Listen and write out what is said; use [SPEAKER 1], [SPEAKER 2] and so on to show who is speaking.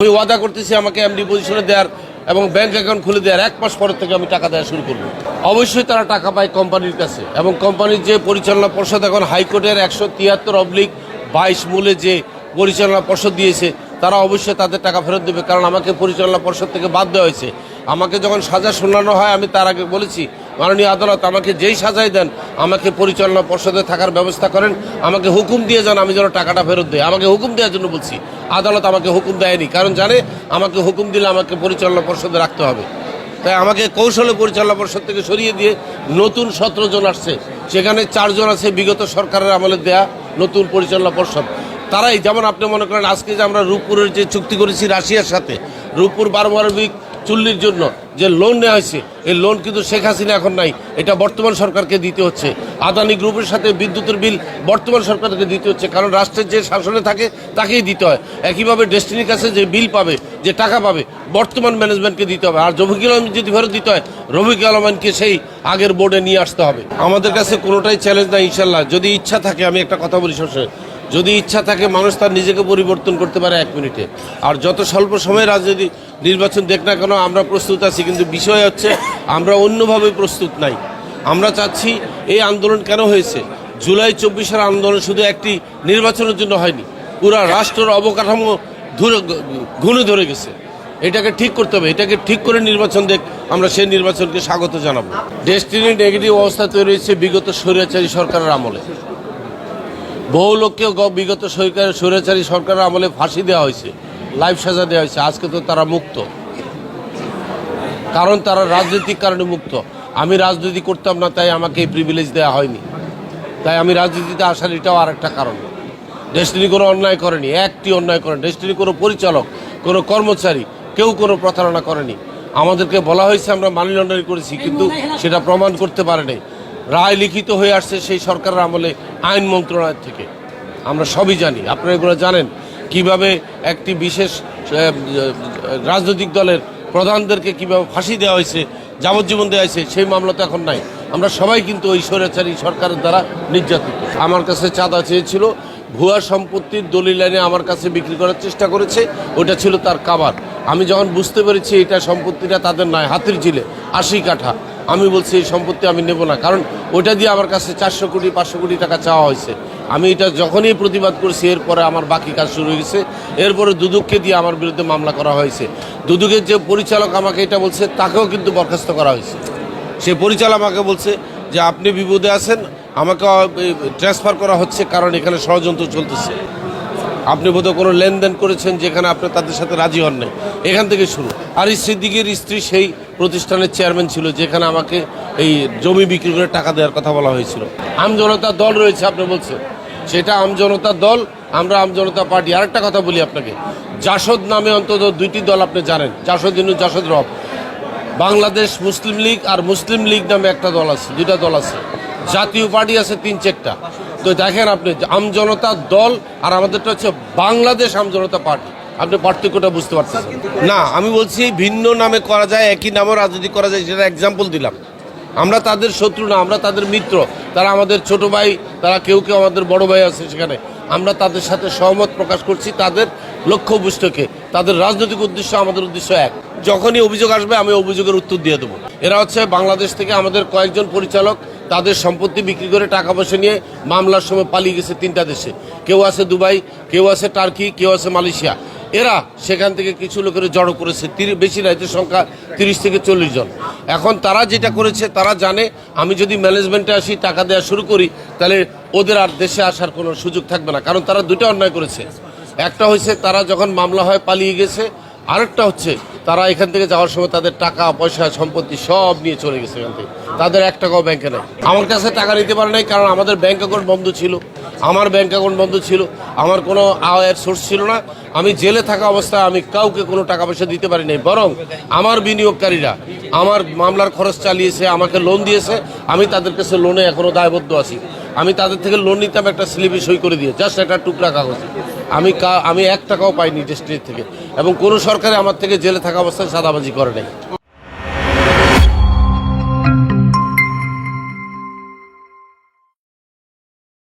[SPEAKER 1] আমি ওয়াদা করতেছি আমাকে এমডি পজিশনে দেওয়ার এবং ব্যাংক অ্যাকাউন্ট খুলে দেওয়ার এক মাস পরের থেকে আমি টাকা দেওয়া শুরু করব। অবশ্যই তারা টাকা পায় কোম্পানির কাছে এবং কোম্পানির যে পরিচালনা পর্ষদ এখন হাইকোর্টের একশো তিয়াত্তর অবলিক বাইশ মূলে যে পরিচালনা পর্ষদ দিয়েছে, তারা অবশ্যই তাদের টাকা ফেরত দেবে। কারণ আমাকে পরিচালনা পর্ষদ থেকে বাদ দেওয়া হয়েছে। আমাকে যখন সাজা শোনানো হয়, আমি তার আগে বলেছি মাননীয় আদালত আমাকে যেই সাজাই দেন, আমাকে পরিচালনা পর্ষদে থাকার ব্যবস্থা করেন, আমাকে হুকুম দিয়ে যান আমি যেন টাকাটা ফেরত দিই। আমাকে হুকুম দেওয়ার জন্য বলছি, আদালত আমাকে হুকুম দেয়নি, কারণ জানে আমাকে হুকুম দিলে আমাকে পরিচালনা পর্ষদে রাখতে হবে। তাই আমাকে কৌশলে পরিচালনা পর্ষদ থেকে সরিয়ে দিয়ে নতুন সতেরো জন আসছে, সেখানে চারজন আছে বিগত সরকারের আমলে দেয়া নতুন পরিচালনা পর্ষদ। তারাই, যেমন আপনি মনে করেন, আজকে যে আমরা রূপপুরের যে চুক্তি করেছি রাশিয়ার সাথে, রূপপুর পারমাণবিক চুল্লির জন্য যে লোন নেওয়া হয়েছে, এই লোন কিন্তু শেখ হাসিনা এখন নাই। এটা বর্তমান সরকারকে দিতে হচ্ছে। আদানি গ্রুপের সাথে বিদ্যুতের বিল বর্তমান সরকারকে দিতে হচ্ছে, কারণ রাষ্ট্রের যে শাসনে থাকে, তাকেই দিতে হয়। একইভাবে ডেস্টিনির কাছে যে বিল পাবে, যে টাকা পাবে, বর্তমান ম্যানেজমেন্টকে দিতে হবে। আর রফিকুল আলম যদি ফেরত দিতে হয়, রফিকুল আলমানকে সেই আগের বোর্ডে নিয়ে আসতে হবে। আমাদের কাছে কোনোটাই চ্যালেঞ্জ নাই, ইনশাল্লাহ। যদি ইচ্ছা থাকে, আমি একটা কথা বলি সবসময়। যদি ইচ্ছা থাকে মানুষ তার নিজেকে পরিবর্তন করতে পারে এক মিনিটে। আর যত স্বল্প সময়ে রাজনীতি নির্বাচন দেখ না কেন, আমরা প্রস্তুত আছি, কিন্তু বিষয় হচ্ছে আমরা অন্যভাবে প্রস্তুত নাই। আমরা চাচ্ছি এই আন্দোলন কেন হয়েছে? জুলাই চব্বিশের আন্দোলন শুধু একটি নির্বাচনের জন্য হয়নি, পুরা রাষ্ট্রের অবকাঠামো ধরে, ঘুণে ধরে গেছে। এটাকে ঠিক করতে হবে, এটাকে ঠিক করে নির্বাচন দেখ, আমরা সেই নির্বাচনকে স্বাগত জানাব। ডেস্টিনি নেগেটিভ অবস্থা তৈরি হয়েছে বিগত স্বৈরাচারী সরকারের আমলে। বহু লোককে বিগত সরকার স্বৈরাচারী সরকারের আমলে ফাঁসি দেওয়া হয়েছে লাইফ সাজা দেওয়া হয়েছে। আজকে তো তারা মুক্ত। কারণ তারা রাজনৈতিক কারণে মুক্ত। আমি রাজনীতি করতাম না তাই আমাকে এই প্রিভিলেজ দেওয়া হয়নি। তাই আমি রাজনীতিতে আসার এটাও আরেকটা কারণ। ডেস্টিনি কোনো অন্যায় করেনি একটি অন্যায় করেনি। ডেস্টিনি কোনো পরিচালক কোনো কর্মচারী কেউ কোনো প্রতারণা করেনি। আমাদেরকে বলা হয়েছে আমরা মানি লন্ডারিং করেছি কিন্তু সেটা প্রমাণ করতে পারে নাই রায় লিখিত হয়ে আসছে সেই সরকারের আমলে আইন মন্ত্রণালয় থেকে। আমরা সবই জানি। আপনারা এগুলো জানেন। কীভাবে একটি বিশেষ রাজনৈতিক দলের প্রধানদেরকে কীভাবে ফাঁসি দেওয়া হয়েছে, যাবজ্জীবন দেওয়া হয়েছে, সেই মামলা তো এখন নাই। আমরা সবাই কিন্তু ওই স্বৈরাচারী সরকারের দ্বারা নির্যাতিত। আমার কাছে চাঁদা চেয়েছিল, ভুয়া সম্পত্তির দলিল এনে আমার কাছে বিক্রি করার চেষ্টা করেছে ওটা ছিল তার কাবার। আমি যখন বুঝতে পেরেছি এটা সম্পত্তিটা তাদের নয় হাতির ঝিলে, আশি কাঠা। আমি বলছি এই সম্পত্তি আমি নেব না। কারণ ওটা দিয়ে আমার কাছে চারশো কোটি, পাঁচশো কোটি টাকা চাওয়া হয়েছে। আমি এটা যখনই প্রতিবাদ করছি, এরপরে আমার বাকি কাজ শুরু হয়ে গেছে এরপরে দুদুককে দিয়ে আমার বিরুদ্ধে মামলা করা হয়েছে। দুদুকের যে পরিচালক আমাকে এটা বলছে, তাকেও কিন্তু বরখাস্ত করা হয়েছে। সে পরিচালক আমাকে বলছে যে, আপনি বিপদে আছেন, আমাকে ট্রান্সফার করা হচ্ছে, কারণ এখানে ষড়যন্ত্র চলতেছে। আপনি বোধহয় কোনো লেনদেন করেছেন যেখানে আপনি তাদের সাথে রাজি হন নাই। এখান থেকে শুরু। আর সিদ্দিকের স্ত্রী সেই প্রতিষ্ঠানের চেয়ারম্যান ছিল, যেখানে আমাকে এই জমি বিক্রি করে টাকা দেওয়ার কথা বলা হয়েছিল। আমজনতা দল রয়েছে, আপনি বলছেন। সেটা আমজনতা দল, আমরা আমজনতা পার্টি। আরেকটা কথা বলি আপনাকে। জাসদ নামে অন্তত দুইটি দল আপনি জানেন। জাসদ ইনু, জাসদ রব। বাংলাদেশ মুসলিম লীগ আর মুসলিম লীগ নামে একটা দল আছে, দুইটা দল আছে। জাতীয় পার্টি আছে তিন চারটা। তো দেখেন আপনি আমজনতা দল আর আমাদেরটা হচ্ছে বাংলাদেশ আমজনতা পার্টি। আপনি পার্থক্যটা বুঝতে পারছেন? না, আমি বলছি ভিন্ন নামে করা যায়, একই নামে রাজনীতি করা যায় সেটা এক্সাম্পল দিলাম। আমরা তাদের শত্রু না, আমরা তাদের মিত্র। তারা আমাদের ছোট ভাই, তারা কেউ কেউ আমাদের বড় ভাই আছে সেখানে। আমরা তাদের সাথে সহমত প্রকাশ করছি, তাদের লক্ষ্য উদ্দেশ্যকে তাদের রাজনৈতিক উদ্দেশ্য, আমাদের উদ্দেশ্য এক। যখনই অভিযোগ আসবে, আমি অভিযোগের উত্তর দিয়ে দেবো। এরা হচ্ছে বাংলাদেশ থেকে আমাদের কয়েকজন পরিচালক তাদের সম্পত্তি বিক্রি করে টাকা পয়সা নিয়ে মামলার সময় পালিয়ে গেছে তিনটা দেশে। কেউ আছে দুবাই, কেউ আছে টার্কি, কেউ আছে মালয়েশিয়া। এরা সেখান থেকে কিছু লোকের জড়ো করেছে। বেশি না সংখ্যা তিরিশ থেকে চল্লিশ জন। এখন তারা যেটা করেছে, তারা জানে, আমি যদি ম্যানেজমেন্টে আসি, টাকা দেওয়া শুরু করি, তাহলে ওদের আর দেশে আসার কোনো সুযোগ থাকবে না। কারণ তারা দুটো অন্যায় করেছে। একটা হয়েছে, তারা যখন মামলা হয়, পালিয়ে গেছে। আরেকটা হচ্ছে তারা এখান থেকে যাওয়ার সময় তাদের টাকা, পয়সা, সম্পত্তি সব নিয়ে চলে গেছে এখান থেকে। তাদের এক টাকাও ব্যাংকে নাই। আমার কাছে টাকা নিতে পারে নাই কারণ আমাদের ব্যাংক অ্যাকাউন্ট বন্ধ ছিল। আমার ব্যাংক অ্যাকাউন্ট বন্ধ ছিল। আমার কোনো আয়ের সোর্স ছিল না। আমি জেলে থাকা অবস্থায় আমি কাউকে কোনো টাকা পয়সা দিতে পারি নাই। বরং আমার বিনিয়োগকারীরা আমার মামলার খরচ চালিয়েছে, আমাকে লোন দিয়েছে। আমি তাদের কাছে লোনে এখনও দায়বদ্ধ আছি। আমি তাদের থেকে লোন নিতাম একটা স্লিপে সই করে দিয়ে জাস্ট একটা টুকরা কাগজ। আমি আমি এক টাকাও পাইনি ডিস্ট্রিক্ট থেকে। এবং কোনো সরকারে আমার থেকে জেলে থাকা অবস্থায় সাদাবাজি করে নাই।